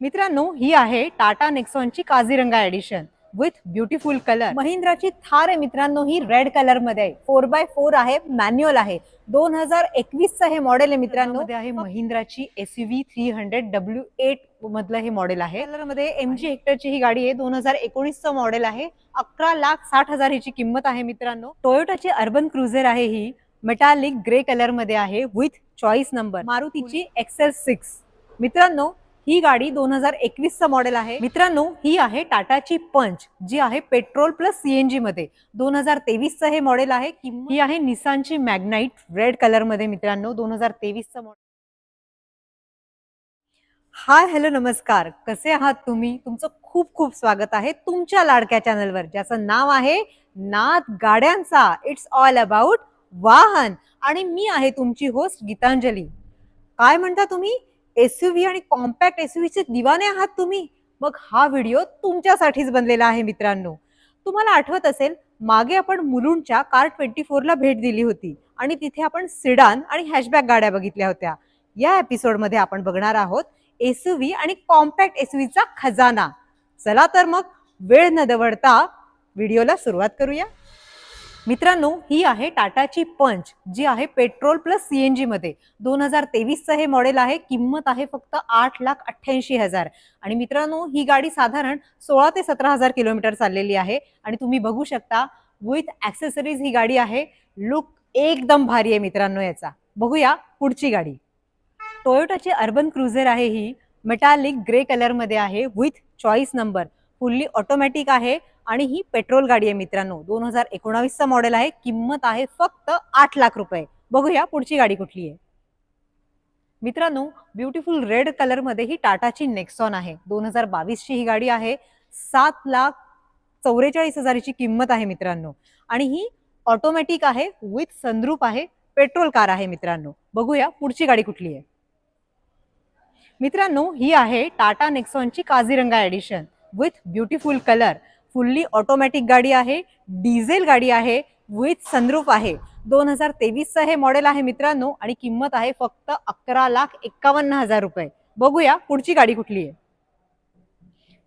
मित्रांनो ही आहे Tata नेक्सॉनची Kaziranga edition with beautiful colour महिंद्राची Thar आहे मित्रांनो ही रेड कलरमध्ये आहे. फोर बाय फोर आहे मॅन्युअल आहे. दोन हजार एकवीस चं हे मॉडेल आहे मित्रांनो. आहे महिंद्राची S U V three hundred W eight मधलं हे मॉडेल आहे. कलरमध्ये एम जी हेक्टरची ही गाडी आहे. दोन हजार एकोणीसचं मॉडेल आहे. अकरा लाख साठ हजार हिची किंमत आहे मित्रांनो. टोयोटाची अर्बन क्रुझर आहे ही. मेटालिक ग्रे कलरमध्ये आहे विथ चॉईस नंबर मारुतीची एक्सेल सिक्स मित्रांनो ही गाडी दोन हजार एकवीसचं मॉडेल आहे. मित्रांनो ही आहे टाटाची पंच जी आहे पेट्रोल प्लस सीएनजी मध्ये. दोन हजार तेवीसचं हे मॉडेल आहे. ही आहे निसानची मॅग्नाईट रेड कलरमध्ये मित्रांनो दोन हजार तेवीसचं मॉडेल हाय हॅलो नमस्कार. कसे आहात तुम्ही? तुमचं खूप खूप स्वागत आहे तुमच्या लाडक्या चॅनलवर ज्याचं नाव आहे नाद गाड्यांचा. इट्स ऑल अबाउट वाहन. आणि मी आहे तुमची होस्ट गीतांजली. काय म्हणता तुम्ही? एसयूव्ही आणि कॉम्पॅक्ट एसयूव्हीचे दिवाने आहात तुम्ही. मग हा व्हिडिओ तुमच्यासाठीच बनलेला आहे मित्रांनो. तुम्हाला आठवत असेल मागे आपण मुलुंडच्या कार ट्वेंटी फोरला भेट दिली होती आणि तिथे आपण सिडान आणि हॅशबॅक गाड्या बघितल्या होत्या. या एपिसोडमध्ये आपण बघणार आहोत एसयूव्ही आणि कॉम्पॅक्ट एसयूव्हीचा खजाना. चला तर मग वेळ न दवडता व्हिडिओला सुरुवात करूया. मित्रांनो ही आहे टाटाची पंच जी आहे पेट्रोल प्लस सीएनजी मध्ये. दोन हजार तेवीसचं हे मॉडेल आहे किंमत आहे फक्त आठ लाख अठ्ठ्याऐंशी हजार. आणि मित्रांनो ही गाडी साधारण सोळा ते सतरा हजार किलोमीटर चाललेली आहे. आणि तुम्ही बघू शकता विथ ॲक्सेसरीज ही गाडी आहे. लुक एकदम भारी आहे मित्रांनो याचा. बघूया पुढची गाडी. टोयोटाची अर्बन क्रुझर आहे ही. मेटालिक ग्रे कलरमध्ये आहे with choice number fully automatic आहे आणि ही पेट्रोल गाडी आहे मित्रांनो. दोन हजार एकोणावीसचं मॉडेल आहे. किंमत आहे फक्त आठ लाख रुपये. बघूया पुढची गाडी कुठली आहे. मित्रांनो ब्युटिफुल रेड कलरमध्ये ही टाटाची नेक्सॉन आहे. दोन हजार बावीसची ही गाडी आहे. सात लाख चौवेचाळीस हजाराची किंमत आहे मित्रांनो. आणि ही ऑटोमॅटिक आहे विथ सनरूप आहे पेट्रोल कार आहे मित्रांनो. बघूया पुढची गाडी कुठली आहे. मित्रांनो ही आहे Tata नेक्सॉनची Kaziranga edition with beautiful colour fully automatic गाडी आहे डिझेल गाडी आहे विथ सनरूफ आहे. दोन हजार तेवीसचं हे मॉडेल आहे मित्रांनो आणि किंमत आहे फक्त अकरा लाख एक्कावन्न हजार रुपये. बघूया पुढची गाडी कुठली आहे.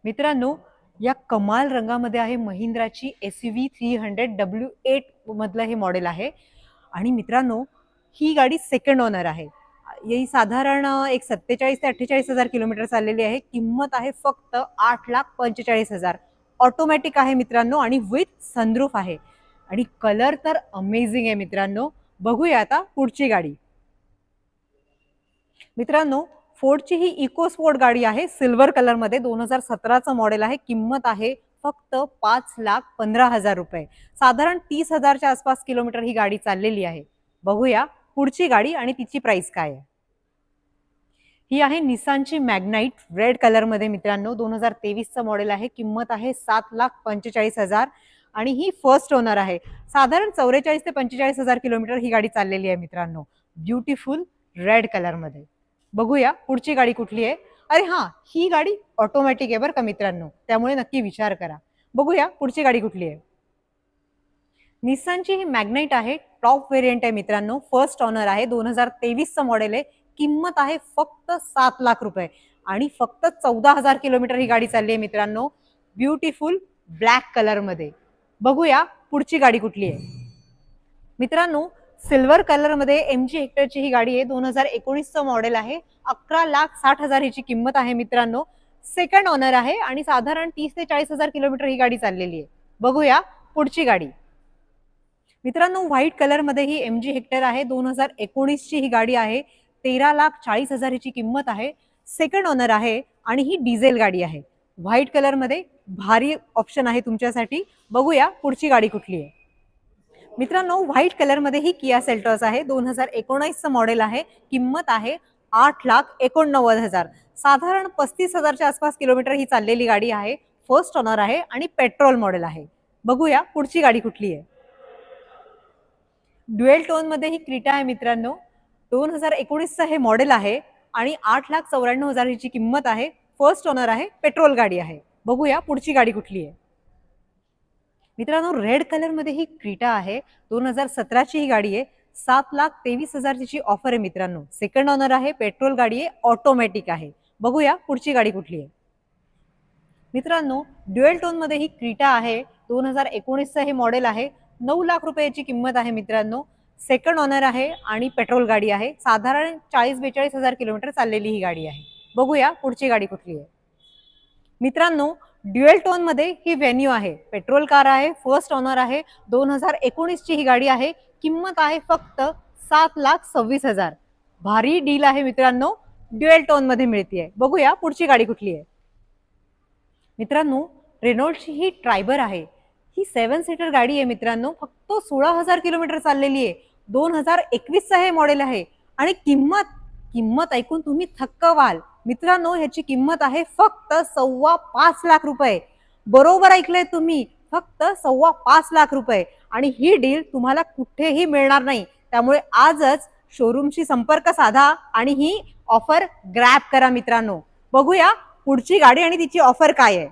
मित्रांनो या कमाल रंगामध्ये आहे महिंद्राची S U V three hundred W eight मधलं हे मॉडेल आहे. आणि मित्रांनो ही गाडी सेकंड ओनर आहे. ही साधारण एक सत्तेचाळीस ते अठ्ठेचाळीस हजार किलोमीटर चाललेली आहे. किंमत आहे फक्त आठ लाख पंचेचाळीस हजार. ऑटोमॅटिक आहे मित्रांनो आणि विथ सनरूफ आहे. आणि कलर तर अमेझिंग आहे मित्रांनो. बघूया आता पुढची गाडी. मित्रांनो फोर्डची ही इको स्पोर्ट गाडी आहे. सिल्वर कलरमध्ये दोन हजार सतराचं मॉडेल आहे. किंमत आहे फक्त पाच लाख पंधरा हजार रुपये. साधारण तीस हजारच्या आसपास किलोमीटर ही गाडी चाललेली आहे. बघूया पुढची गाडी आणि तिची प्राइस काय आहे. ही आहे निसानची मॅग्नाईट रेड कलरमध्ये मित्रांनो. दोन हजार तेवीसचं मॉडेल आहे. किंमत आहे सात लाख पंचेचाळीस हजार. आणि ही फर्स्ट ओनर आहे. साधारण चौवेचाळीस ते पंचेचाळीस हजार किलोमीटर ही गाडी चाललेली आहे मित्रांनो. ब्युटिफुल रेड कलरमध्ये बघूया पुढची गाडी कुठली आहे. अरे हां ही गाडी ऑटोमॅटिक आहे बरं का मित्रांनो. त्यामुळे नक्की विचार करा. बघूया पुढची गाडी कुठली आहे. निसानची ही मॅग्नाईट आहे. टॉप व्हेरियंट आहे मित्रांनो. फर्स्ट ऑनर आहे. दोन हजार तेवीसचं मॉडेल आहे. किंमत आहे फक्त सात लाख रुपये. आणि फक्त चौदा हजार किलोमीटर ही गाडी चालली आहे मित्रांनो. ब्युटिफुल ब्लॅक कलरमध्ये बघूया पुढची गाडी कुठली आहे. मित्रांनो सिल्वर कलरमध्ये एम जी हेक्टरची ही गाडी आहे. दोन हजार एकोणीसचं मॉडेल आहे. अकरा लाख साठ हजार हिची किंमत आहे मित्रांनो. सेकंड ऑनर आहे आणि साधारण तीस ते चाळीस हजार किलोमीटर ही गाडी चाललेली आहे. बघूया पुढची गाडी. मित्रांनो व्हाईट कलरमध्ये ही एम जी हेक्टर आहे. दोन हजार एकोणीसची ही गाडी आहे. तेरा लाख चाळीस हजार ह्याची किंमत आहे. सेकंड ऑनर आहे आणि ही डिझेल गाडी आहे. व्हाईट कलरमध्ये भारी ऑप्शन आहे तुमच्यासाठी. बघूया पुढची गाडी कुठली आहे. मित्रांनो व्हाईट कलरमध्ये ही किया सेल्टॉस आहे. दोन हजार एकोणीसचं मॉडेल आहे. किंमत आहे आठ लाख एकोणनव्वद हजार. साधारण पस्तीस हजारच्या आसपास किलोमीटर ही चाललेली गाडी आहे. फर्स्ट ऑनर आहे आणि पेट्रोल मॉडेल आहे. बघूया पुढची गाडी कुठली आहे. ड्युएल टोनमध्ये ही क्रीटा आहे मित्रांनो. दोन हजार एकोणीसचं हे मॉडेल आहे आणि आठ लाख चौऱ्याण्णव हजार हिची किंमत आहे. फर्स्ट ओनर आहे पेट्रोल गाडी आहे. बघूया पुढची गाडी कुठली आहे. मित्रांनो रेड कलरमध्ये ही क्रीटा आहे. दोन हजार सतराची ही गाडी आहे. सात लाख तेवीस हजार तिची ऑफर आहे मित्रांनो. सेकंड ऑनर आहे पेट्रोल गाडी आहे ऑटोमॅटिक आहे. बघूया पुढची गाडी कुठली आहे. मित्रांनो ड्युएल टोनमध्ये ही क्रीटा आहे. दोन हजार एकोणीसचं हे मॉडेल आहे. नऊ लाख रुपयाची किंमत आहे मित्रांनो. सेकंड ऑनर आहे आणि पेट्रोल गाडी आहे. साधारण चाळीस बेचाळीस हजार किलोमीटर चाललेली ही गाडी आहे. बघूया पुढची गाडी कुठली आहे. मित्रांनो ड्युएल टोनमध्ये ही व्हेन्यू आहे. पेट्रोल कार आहे फर्स्ट ऑनर आहे. दोन हजार एकोणीसची ही गाडी आहे. किंमत आहे फक्त सात लाख सव्वीस हजार. भारी डील आहे मित्रांनो. ड्युएल टोनमध्ये मिळतीये. बघूया पुढची गाडी कुठली आहे. मित्रांनो रेनॉल्डची ही ट्रायबर आहे. ही सेवन सीटर गाडी आहे मित्रांनो. फक्त सोळा हजार किलोमीटर चाललेली आहे. दोन हजार एकवीसचं हे मॉडेल आहे. आणि किंमत किंमत ऐकून तुम्ही थक्क व्हाल मित्रांनो ह्याची किंमत आहे फक्त सव्वा पाच लाख रुपये. बरोबर ऐकलंय तुम्ही फक्त सव्वा पाच लाख रुपये. आणि ही डील तुम्हाला कुठेही मिळणार नाही. त्यामुळे आजच शोरूमशी संपर्क साधा आणि ही ऑफर ग्रॅब करा मित्रांनो. बघूया पुढची गाडी आणि तिची ऑफर काय आहे.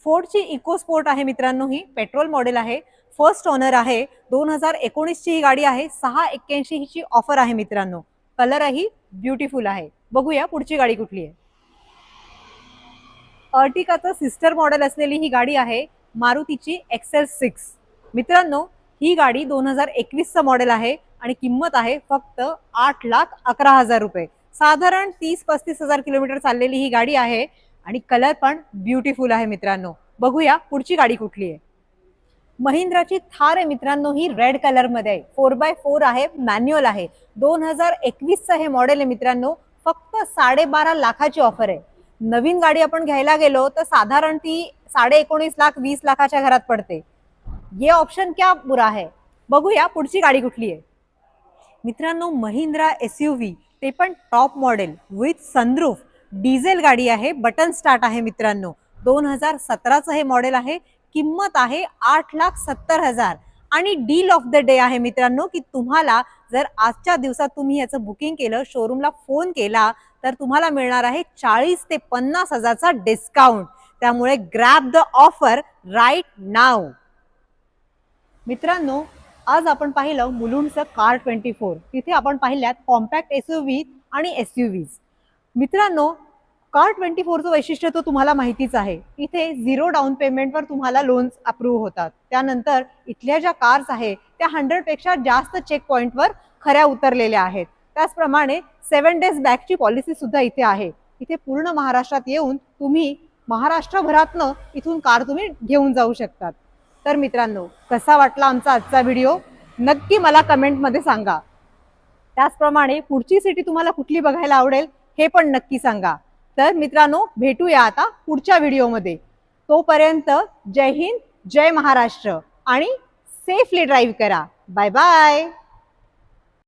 फोर्डची इको स्पोर्ट आहे मित्रांनो ही पेट्रोल मॉडेल आहे. फर्स्ट ओनर आहे. दोन हजार एकोणीसची ही गाडी आहे. सहा एक्क्याऐंशी हिची ऑफर आहे मित्रांनो. कलरही ब्युटिफुल आहे. बघूया पुढची गाडी कुठली आहे. अर्टिकाचं सिस्टर मॉडेल असलेली ही गाडी आहे मारुतीची एक्सेल सिक्स. मित्रांनो ही गाडी दोन हजार एकवीसचं मॉडेल आहे आणि किंमत आहे फक्त आठ लाख अकरा हजार रुपये. साधारण तीस पस्तीस हजार किलोमीटर चाललेली ही गाडी आहे आणि कलर पण ब्युटिफुल आहे मित्रांनो. बघूया पुढची गाडी कुठली आहे. महिंद्राची थार आहे मित्रांनो ही रेड कलरमध्ये आहे. फोर बाय फोर आहे मॅन्युअल आहे. दोन हजार एकवीसचं हे मॉडेल आहे मित्रांनो फक्त साडेबारा लाखाची ऑफर आहे. नवीन गाडी आपण घ्यायला गेलो तर साधारण ती साडे एकोणीस लाख वीस लाखाच्या घरात पडते. ये ऑप्शन क्या बुरा है? बघूया पुढची गाडी कुठली आहे. मित्रांनो महिंद्रा एस यू व्ही ते पण top model with sunroof diesel गाडी आहे बटन स्टार्ट आहे मित्रांनो. दोन हजार सतराचं हे मॉडेल आहे किंमत आहे आठ लाख सत्तर हजार. आणि डील ऑफ द डे आहे मित्रांनो की तुम्हाला जर आजच्या दिवसात तुम्ही याचं बुकिंग केलं शोरूमला फोन केला तर तुम्हाला मिळणार आहे चाळीस ते पन्नास हजारचा डिस्काउंट त्यामुळे grab the offer right now मित्रांनो आज आपण पाहिलं मुलुंडचं कार ट्वेंटी फोर तिथे आपण पाहिल्यात कॉम्पॅक्ट एस यू आणि एस यू मित्रांनो कार ट्वेंटी फोरचं वैशिष्ट्य तो तुम्हाला माहितीच आहे. इथे झिरो डाऊन पेमेंटवर तुम्हाला लोन्स अप्रूव्ह होतात. त्यानंतर इथल्या ज्या कार्स आहे त्या हंड्रेडपेक्षा जास्त चेक पॉईंटवर खऱ्या उतरलेल्या आहेत. त्याचप्रमाणे सेवन डेज बॅकची पॉलिसी सुद्धा इथे आहे. इथे पूर्ण महाराष्ट्रात येऊन तुम्ही महाराष्ट्रभरातनं इथून कार तुम्ही घेऊन जाऊ शकतात. तर मित्रांनो कसा वाटला आमचा आजचा व्हिडिओ नक्की मला कमेंटमध्ये सांगा. त्याचप्रमाणे पुढची सिटी तुम्हाला कुठली बघायला आवडेल हे पण नक्की सांगा. तर मित्रांनो भेटूया आता पुढच्या व्हिडिओमध्ये. तोपर्यंत जय हिंद जय महाराष्ट्र आणि सेफली ड्राईव्ह करा. Bye bye